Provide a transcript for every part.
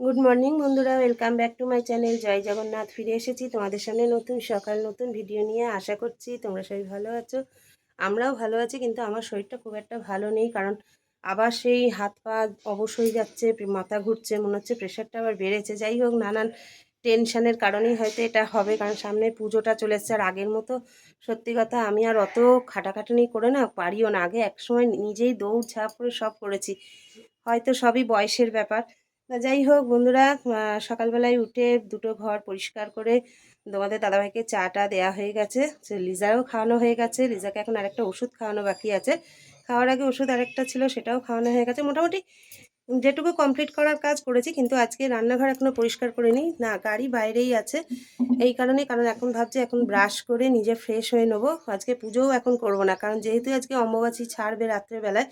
Good morning বন্ধুরা। Welcome back to my channel Jai Jagannath ফিরে এসেছি তোমাদের সামনে নতুন সকাল, নতুন ভিডিও নিয়ে। আশা করছি তোমরা সবাই ভালো আছো। আমরাও ভালো আছি, কিন্তু আমার শরীরটা খুব একটা ভালো নেই, কারণ আবার সেই হাত পা অবশ হয়ে যাচ্ছে, মাথা ঘুরছে, মনে হচ্ছে প্রেশারটা আবার বেড়েছে। যাই হোক, নানান টেনশানের কারণেই হয়তো এটা হবে, কারণ সামনে পুজোটা চলে এসছে। আর আগের মতো সত্যি কথা, আমি আর অত খাটাখাটনি করে না, পারিও না। আগে একসময় নিজেই দৌড় ঝাঁপ করে সব করেছি। হয়তো সবই বয়সের ব্যাপার। তা যাই হোক বন্ধুরা সকালবেলায় উঠে দুটো ঘর পরিষ্কার করে তোমাদের দাদাভাইকে চাটা দেয়া হয়ে গেছে। লিজারও খাওয়ানো হয়ে গেছে। লিজাকে এখন আরেকটা ওষুধ খাওয়ানো বাকি আছে। খাওয়ার আগে ওষুধ আরেকটা ছিল, সেটাও খাওয়ানো হয়ে গেছে। মোটামুটি যেটুকু কমপ্লিট করার কাজ করেছি, কিন্তু আজকে রান্নাঘর এখনও পরিষ্কার করে নিই। না, গাড়ি বাইরেই আছে। এই কারণে, কারণ এখন ভাবছি এখন ব্রাশ করে নিজে ফ্রেশ হয়ে নেব। আজকে পুজোও এখন করব না, কারণ যেহেতু আজকে অম্বুবাচী ছাড়বে রাত্রেবেলায়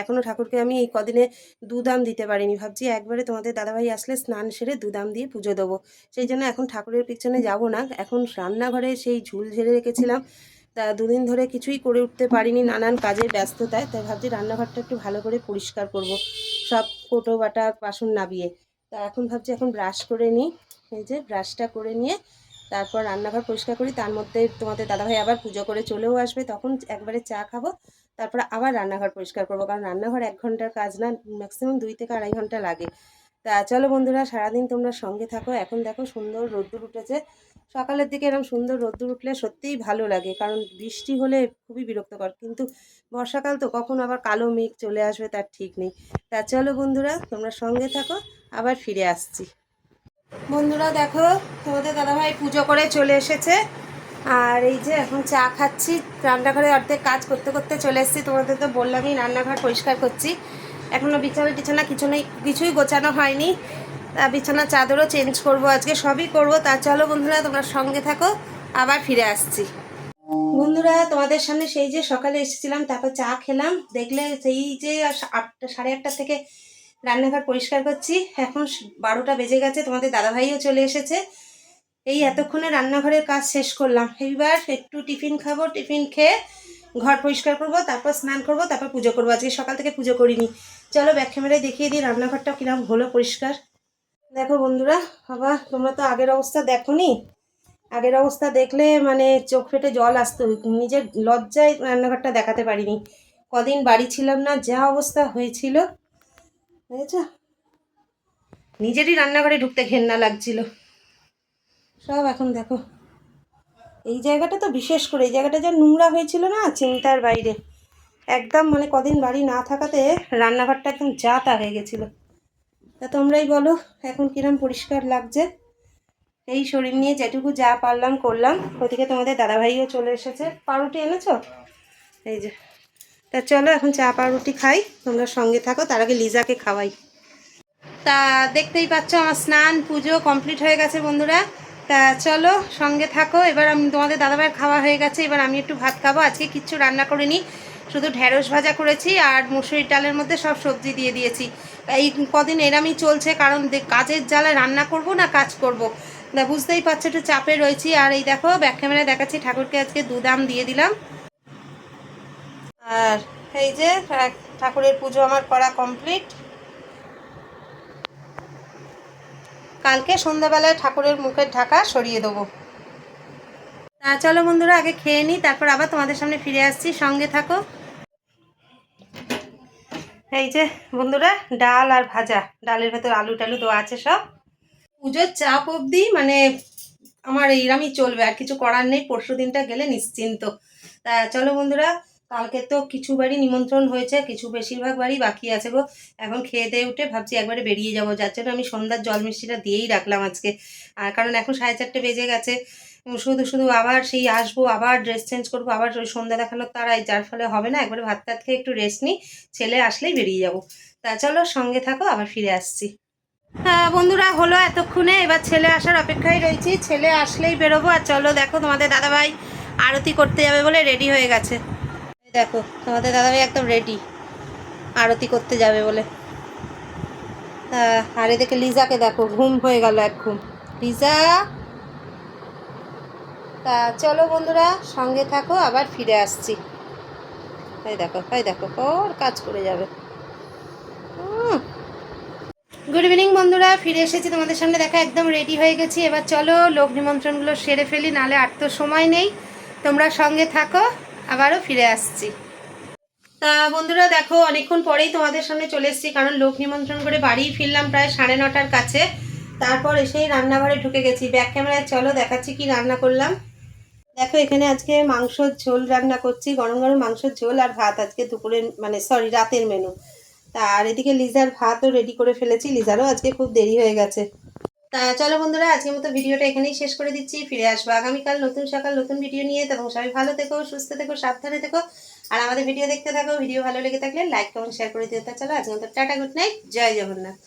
এখনও ঠাকুরকে আমি এই কদিনে দুদাম দিতে পারিনি। ভাবছি একবারে তোমাদের দাদাভাই আসলে স্নান সেরে দুদাম দিয়ে পুজো দেবো। সেই জন্য এখন ঠাকুরের পিছনে যাব না। এখন রান্নাঘরে সেই ঝুল ঝেড়ে রেখেছিলাম। তা দুদিন ধরে কিছুই করে উঠতে পারিনি নানান কাজের ব্যস্ততায়, তাই ভাবছি রান্নাঘরটা একটু ভালো করে পরিষ্কার করব। সব কোটো বাটা বাসন নাবিয়ে। তা এখন ভাবছি এখন ব্রাশ করে নিই, এই যে ব্রাশটা করে নিয়ে তারপর রান্নাঘর পরিষ্কার করি। তার মধ্যে তোমাদের দাদাভাই আবার পুজো করে চলেও আসবে, তখন একবারে চা খাব, তারপর আবার রান্নাঘর পরিষ্কার করব। কারণ রান্নাঘর এক ঘণ্টার কাজ না ম্যাক্সিমাম দুই থেকে আড়াই ঘণ্টা লাগে। তা চলো বন্ধুরা, সারাদিন তোমরা সঙ্গে থাকো। এখন দেখো সুন্দর রোদ্দুর উঠেছে। সকালের দিকে এরকম সুন্দর রোদ্দুর উঠলে সত্যিই ভালো লাগে, কারণ বৃষ্টি হলে খুবই বিরক্তকর। কিন্তু বর্ষাকাল তো কখন আবার কালো মেঘ চলে আসবে তার ঠিক নেই। তা চলো বন্ধুরা, তোমরা সঙ্গে থাকো, আবার ফিরে আসছি। বন্ধুরা দেখো, তোমাদের দাদাভাই পুজো করে চলে এসেছে। আর এই যে এখন চা খাচ্ছি, রান্নাঘরে অর্ধেক কাজ করতে করতে চলে এসেছি। তোমাদের তো বললামই রান্নাঘর পরিষ্কার করছি। এখনও বিছানা টিছানা কিছু নেই, কিছুই গোছানো হয়নি। বিছানা চাদরও চেঞ্জ করব আজকে, সবই করব। তা চলো বন্ধুরা, তোমরা সঙ্গে থাকো, আবার ফিরে আসছি। বন্ধুরা, তোমাদের সামনে সেই যে সকালে এসেছিলাম, তারপর চা খেলাম। দেখলে সেই যে আটটা, সাড়ে আটটা থেকে রান্নাঘর পরিষ্কার করছি। এখন বারোটা বেজে গেছে, তোমাদের দাদাভাইও চলে এসেছে। এই এতক্ষণে রান্নাঘরের কাজ শেষ করলাম। এইবার একটু টিফিন খাব, টিফিন খেয়ে ঘর পরিষ্কার করব, তারপর স্নান করব, তারপর পুজো করব। আজকে সকাল থেকে পুজো করিনি। চলো ব্যাক ক্যামেরায় দেখিয়ে দিই রান্নাঘরটা কিরম হলো, পরিষ্কার। দেখো বন্ধুরা, বাবা, তোমরা তো আগের অবস্থা দেখো নি আগের অবস্থা দেখলে মানে চোখ ফেটে জল আসতো, নিজের লজ্জায় রান্নাঘরটা দেখাতে পারিনি। কদিন বাড়ি ছিলাম না, যা অবস্থা হয়েছিল, বুঝেছ? নিজেরই রান্নাঘরে ঢুকতে ঘেন্না লাগছিল। সব এখন দেখো। এই জায়গাটা তো বিশেষ করে, এই জায়গাটা যা নোংরা হয়েছিল না চিন্তার বাইরে? একদম মানে কদিন বাড়ি না থাকাতে রান্নাঘরটা একদম যা তা হয়ে গেছিল। তা তোমরাই বলো, এখন কিরম পরিষ্কার লাগছে? এই শরীর নিয়ে যেটুকু যা পারলাম করলাম, ওদিকে তোমাদের দাদাভাইও চলে এসেছে। পাউরুটি এনেছো? এই যে। তা চলো, এখন চা পাউরুটি খাই, তোমরা সঙ্গে থাকো, তার আগে লিজাকে খাওয়াই। তা দেখতেই পাচ্ছ আমার স্নান, পুজো কমপ্লিট হয়ে গেছে বন্ধুরা। তা চলো, সঙ্গে থাকো, এবার আমি তোমাদের দাদাভাইয়ের খাওয়া হয়ে গেছে, এবার আমি একটু ভাত খাব, আজকে কিচ্ছু রান্না করিনি। শুধু ঢ্যাঁড়স ভাজা করেছি আর মুসুরির ডালের মধ্যে সব সবজি দিয়ে দিয়েছি। এই কদিন এরামই চলছে, কারণ কাজের জ্বালায় রান্না করব না কাজ করব? না বুঝতেই পারছ একটু চাপে রয়েছি। আর এই দেখো ব্যাক ক্যামেরায় দেখাচ্ছি, ঠাকুরকে আজকে দুদাম দিয়ে দিলাম। আর এই যে ঠাকুরের পুজো আমার করা কমপ্লিট কালকে সন্ধ্যাবেলায় ঠাকুরের মুখের ঢাকা সরিয়ে দেবো। চলো বন্ধুরা, আগে খেয়ে নিই, তারপর আবার তোমাদের সামনে ফিরে আসছি। সঙ্গে থাকো। এই যে বন্ধুরা, ডাল আর ভাজা। ডালের ভেতর আলু টালু দেওয়া আছে সব। পুজোর চাপ অবধি মানে আমার এইরামই চলবে, আর কিছু করার নেই, পরশু দিনটা গেলে নিশ্চিন্ত। তা চলো বন্ধুরা, কালকে তো কিছু বাড়ি নিমন্ত্রণ হয়েছে, কিছু বেশিরভাগ বাড়ি বাকি আছে গো। এখন খেয়ে দিয়ে উঠে ভাবছি একবারে বেরিয়ে যাব, যার জন্য আমি সন্ধ্যার জল মিষ্টিটা দিয়েই রাখলাম আজকে। আর কারণ এখন সাড়ে চারটে বেজে গেছে শুধু শুধু আবার সেই আসব, আবার ড্রেস চেঞ্জ করব, আবার ওই সন্ধ্যা দেখানোর তারাই, যার ফলে হবে না, একবারে ভাত টাত খেয়ে একটু রেস্ট নিই, ছেলে আসলেই বেরিয়ে যাব। তা চলো সঙ্গে থাকো, আবার ফিরে আসছি। হ্যাঁ বন্ধুরা, হলো এতক্ষণে, এবার ছেলে আসার অপেক্ষায় রয়েছি, ছেলে আসলেই বেরোবো, আর চলো দেখো তোমাদের দাদাভাই আরতি করতে যাবে বলে রেডি হয়ে গেছে। দেখো, তোমাদের দাদাভাই একদম রেডি আরতি করতে যাবে বলে। আর এদিকে লিজাকে দেখো, ঘুম হয়ে গেল এক ঘুম। লিজা! তা চলো বন্ধুরা, সঙ্গে থাকো, আবার ফিরে আসছি। এই দেখো এই দেখো ওর কাজ করে যাবে। গুড ইভিনিং বন্ধুরা, ফিরে এসেছি তোমাদের সামনে, দেখা একদম রেডি হয়ে গেছি। এবার চলো লোক নিমন্ত্রণগুলো সেরে ফেলি নালে আর তো সময় নেই। তোমরা সঙ্গে থাকো, আবারও ফিরে আসছি। তা বন্ধুরা, দেখো, অনেকক্ষণ পরেই তোমাদের সামনে চলে এসেছি, কারণ লোক নিমন্ত্রণ করে বাড়ি ফিরলাম প্রায় সাড়ে নটার কাছে। তারপর এসেই রান্নাঘরে ঢুকে গেছি। ব্যাক ক্যামেরায় চলো, দেখাচ্ছি কি রান্না করলাম। দেখো, এখানে আজকে মাংসর ঝোল রান্না করছি, গরম গরম মাংসর ঝোল আর ভাত আজকে দুপুরের মানে সরি রাতের মেনু তা আর এদিকে লিজার ভাতও রেডি করে ফেলেছি, লিজারও আজকে খুব দেরি হয়ে গেছে। তা চলো বন্ধুরা, আজকের মতো ভিডিওটা এখানেই শেষ করে দিচ্ছি, ফিরে আসব আগামীকাল নতুন সকাল, নতুন ভিডিও নিয়ে। এবং সবাই ভালো থেকো, সুস্থ থেকো, সাবধানে থেকো। আর আমাদের ভিডিও দেখতে থাকো ভিডিও ভালো লেগে থাকলে লাইক কমেন্ট শেয়ার করে দিতে চলো, আজকের মতো tata good night Jai Jagannath.